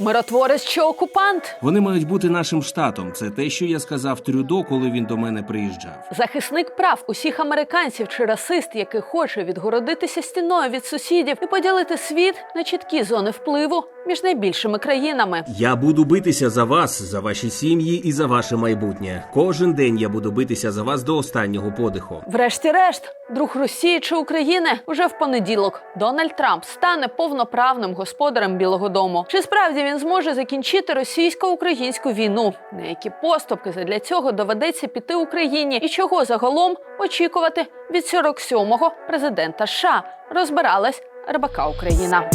Миротворець чи окупант? Вони мають бути нашим штатом. Це те, що я сказав Трюдо, коли він до мене приїжджав. Захисник прав усіх американців чи расист, який хоче відгородитися стіною від сусідів і поділити світ на чіткі зони впливу між найбільшими країнами. Я буду битися за вас, за ваші сім'ї і за ваше майбутнє. Кожен день я буду битися за вас до останнього подиху. Врешті-решт, друг Росії чи України уже в понеділок Дональд Трамп стане повноправним господарем Білого Дому. Чи справді він зможе закінчити російсько-українську війну? На які поступки задля цього доведеться піти Україні? І чого загалом очікувати від 47-го президента США? Розбиралась РБК Україна.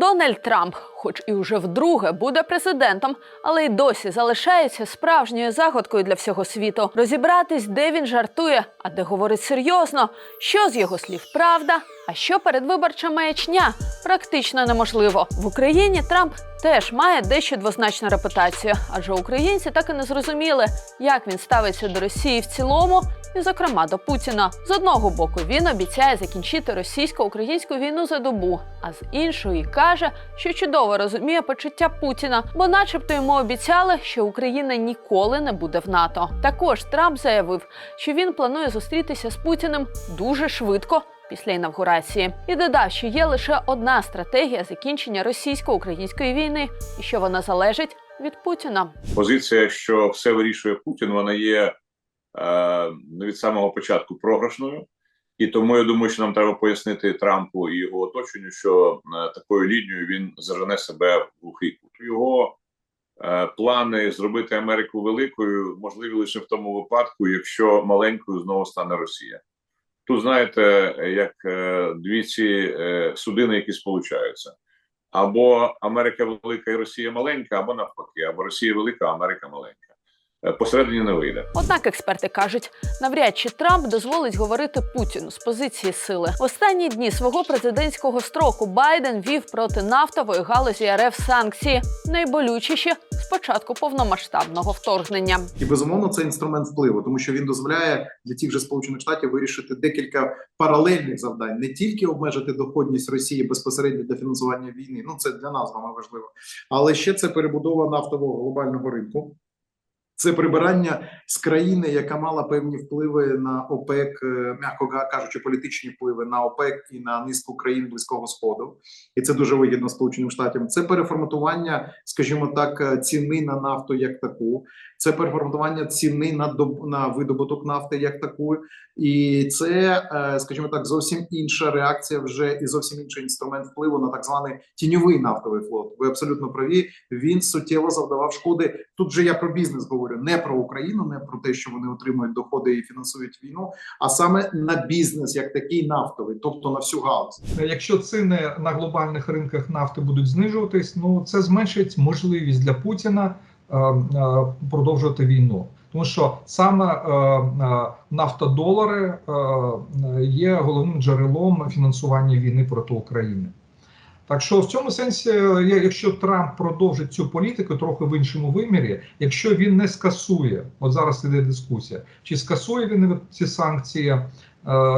Дональд Трамп, хоч і уже вдруге буде президентом, але й досі залишається справжньою загадкою для всього світу. Розібратись, де він жартує, а де говорить серйозно, що з його слів правда, а що передвиборча маячня практично неможливо. В Україні Трамп теж має дещо двозначну репутацію, адже українці так і не зрозуміли, як він ставиться до Росії в цілому. І, зокрема, до Путіна з одного боку він обіцяє закінчити російсько-українську війну за добу, а з іншої каже, що чудово розуміє почуття Путіна, бо, начебто, йому обіцяли, що Україна ніколи не буде в НАТО. Також Трамп заявив, що він планує зустрітися з Путіним дуже швидко. Після інавгурації і додав, що є лише одна стратегія закінчення російсько-української війни, і що вона залежить від Путіна. позиція, що все вирішує Путін, вона є е, від самого початку програшною. І тому я думаю, що нам треба пояснити Трампу і його оточенню, що е, такою лінією він зажене себе в глухий. Його е, плани зробити Америку великою можливі лише в тому випадку, якщо маленькою знову стане Росія. Тут знаєте, як е, дві ці е, судини, які сполучаються. Або Америка велика і Росія маленька, або навпаки, або Росія велика, Америка маленька. Е, Посередині не вийде. Однак експерти кажуть, навряд чи Трамп дозволить говорити Путіну з позиції сили. В останні дні свого президентського строку Байден вів проти нафтової галузі РФ санкції, найболючіші з початку повномасштабного вторгнення. І безумовно це інструмент впливу, тому що він дозволяє для тих же сполучених штатів вирішити декілька паралельних завдань, не тільки обмежити доходність Росії безпосередньо для фінансування війни. Ну це для нас вами важливо, але ще це перебудова нафтового глобального ринку. Це прибирання з країни, яка мала певні впливи на ОПЕК, е, м'яко кажучи, політичні впливи на ОПЕК і на низку країн близького сходу, і це дуже вигідно Сполученим Штатам. Це переформатування, скажімо так, е, ціни на нафту як таку, це переформатування ціни на доб... на видобуток нафти як таку, і це, е, скажімо так, зовсім інша реакція вже і зовсім інший інструмент впливу на так званий тіньовий нафтовий флот. Ви абсолютно праві. Він суттєво завдавав шкоди. Тут же я про бізнес говорю, не про Україну, не про те, що вони отримують доходи і фінансують війну, а саме на бізнес як такий нафтовий, тобто на всю галузь. Якщо ціни на глобальних ринках нафти будуть знижуватись, ну це зменшить можливість для Путіна е, е, продовжувати війну. Тому що саме е, е, нафтодолари е, е, є головним джерелом фінансування війни проти України. Так що в цьому сенсі, е, якщо Трамп продовжить цю політику трохи в іншому вимірі, якщо він не скасує, от зараз іде дискусія, чи скасує він ці санкції,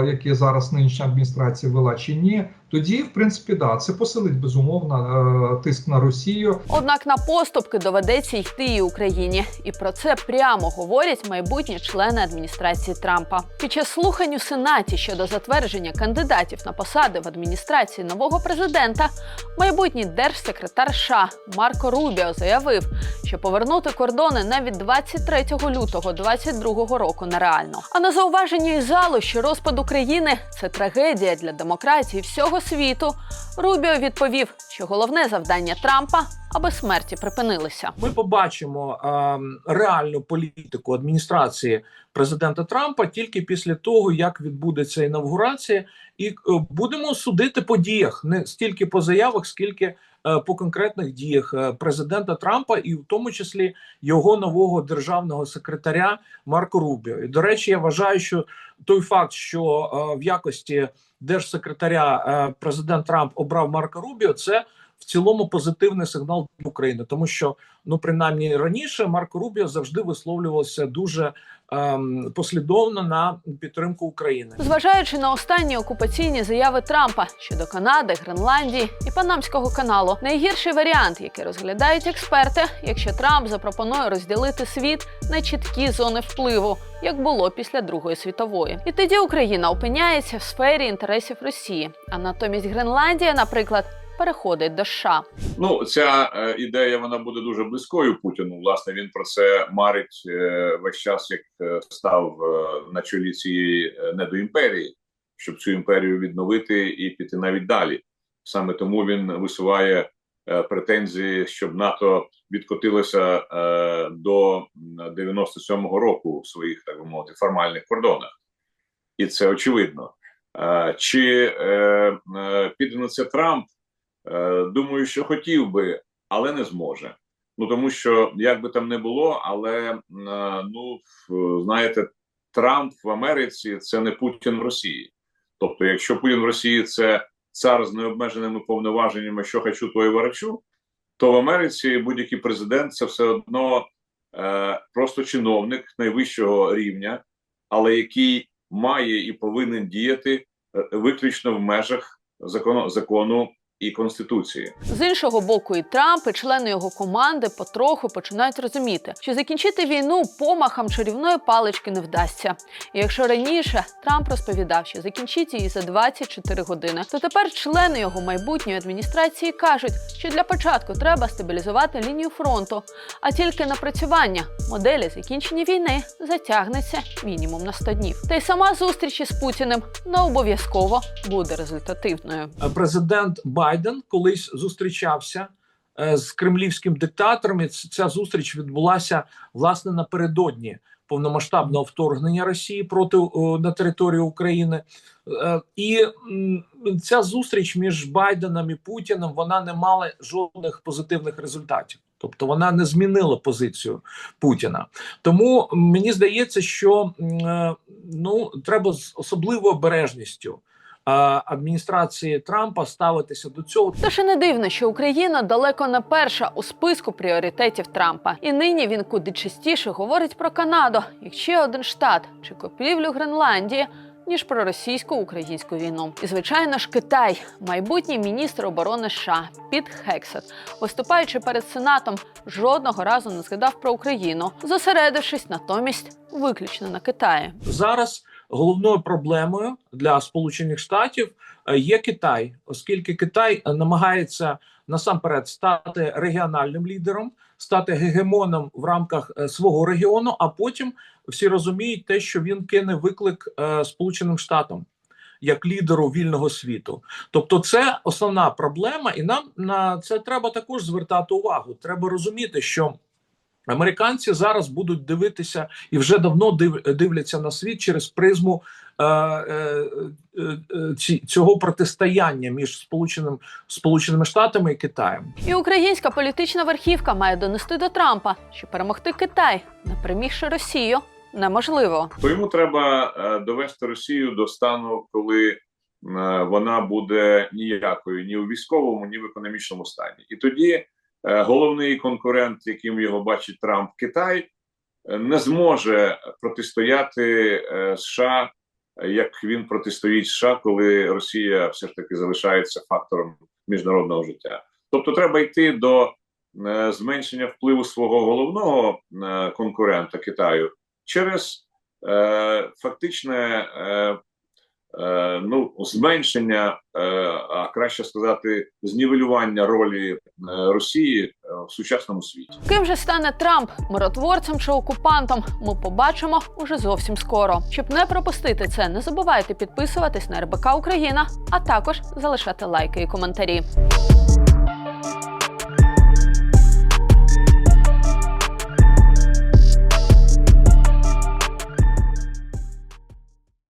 які зараз нинішня адміністрація вела, чи ні, тоді, в принципі, да, це посилить безумовно е, тиск на Росію. Однак на поступки доведеться йти і Україні, і про це прямо говорять майбутні члени адміністрації Трампа. Під час слухань у сенаті щодо затвердження кандидатів на посади в адміністрації нового президента, майбутній держсекретар США Марко Рубіо заявив, що повернути кордони навіть 23 лютого 2022 року нереально. А на зауваження із залу, що розпад України це трагедія для демократії всього світу. Рубіо відповів, що головне завдання Трампа аби смерті припинилися. ми побачимо ем, реальну політику адміністрації президента Трампа тільки після того, як відбудеться інавгурація, і е, будемо судити по діях, не стільки по заявах, скільки е, по конкретних діях е, президента Трампа, і в тому числі його нового державного секретаря Марко Рубіо. І до речі, я вважаю, що той факт, що е, в якості держсекретаря е, президент Трамп обрав Марко Рубіо, це в цілому позитивний сигнал для України, тому що ну принаймні раніше Марко Рубіо завжди висловлювався дуже ем, послідовно на підтримку України. Зважаючи на останні окупаційні заяви Трампа щодо Канади, Гренландії і Панамського каналу, найгірший варіант, який розглядають експерти, якщо Трамп запропонує розділити світ на чіткі зони впливу, як було після Другої світової. І тоді Україна опиняється в сфері інтересів Росії, а натомість Гренландія, наприклад, переходить до США. Ну, ця е, ідея вона буде дуже близькою Путіну. Власне, він про це марить е, весь час, як е, став е, на чолі цієї е, недоімперії, щоб цю імперію відновити і піти навіть далі. Саме тому він висуває е, претензії, щоб НАТО відкотилося е, до м, 97-го року в своїх так би мовити формальних кордонах, і це очевидно. Е, Чи е, е, піде на це Трамп? Е, Думаю, що хотів би, але не зможе. Ну тому що як би там не було, але е, ну знаєте, Трамп в Америці це не Путін в Росії. Тобто, якщо Путін в Росії це цар з необмеженими повноваженнями, що хочу, то і ворочу, то в Америці будь-який президент це все одно е, просто чиновник найвищого рівня, але який має і повинен діяти е, виключно в межах закону, закону і конституції. З іншого боку, і Трамп, і члени його команди потроху починають розуміти, що закінчити війну помахом чарівної палички не вдасться. І якщо раніше Трамп розповідав, що закінчить її за 24 години, то тепер члени його майбутньої адміністрації кажуть, що для початку треба стабілізувати лінію фронту, а тільки напрацювання моделі закінчення війни затягнеться мінімум на 100 днів. Та й сама зустріч із Путіним не обов'язково буде результативною. Президент Байден колись зустрічався е, з кремлівським диктатором. і Ця зустріч відбулася власне напередодні повномасштабного вторгнення Росії проти на територію України. Е, І ця зустріч між Байденом і Путіним вона не мала жодних позитивних результатів. Тобто вона не змінила позицію Путіна. Тому мені здається, що е, ну треба з особливою обережністю адміністрації Трампа ставитися до цього. Тож і не дивно, що Україна далеко не перша у списку пріоритетів Трампа. І нині він куди частіше говорить про Канаду, як ще один штат чи купівлю Гренландії. Ніж про російсько-українську війну, і звичайно ж Китай, майбутній міністр оборони США Піт Хексет, виступаючи перед сенатом, жодного разу не згадав про Україну, зосередившись натомість виключно на Китаї. Зараз головною проблемою для Сполучених Штатів е, є Китай, оскільки Китай намагається насамперед стати регіональним лідером, стати гегемоном в рамках е, свого регіону. А потім всі розуміють те, що він кине виклик е, Сполученим Штатам. Як лідеру вільного світу, тобто це основна проблема, і нам на це треба також звертати увагу. Треба розуміти, що американці зараз будуть дивитися і вже давно див, дивляться на світ через призму е, е, е, ці, цього протистояння між сполученим сполученими штатами і Китаєм. І українська політична верхівка має донести до Трампа, що перемогти Китай, не перемігши Росію, неможливо. То йому треба е, довести Росію до стану, коли е, вона буде ніякою ні у військовому, ні в економічному стані. І тоді головний конкурент, яким його бачить Трамп, Китай, е, не зможе протистояти е, США, е, як він протистоїть США, коли Росія все ж таки залишається фактором міжнародного життя. Тобто, треба йти до е, зменшення впливу свого головного е, конкурента Китаю через е, фактичне е, е, ну, зменшення, е, а краще сказати, знівелювання ролі е, Росії е, в сучасному світі. Ким же стане Трамп миротворцем чи окупантом? Ми побачимо уже зовсім скоро. Щоб не пропустити це, не забувайте підписуватись на РБК Україна, а також залишати лайки і коментарі.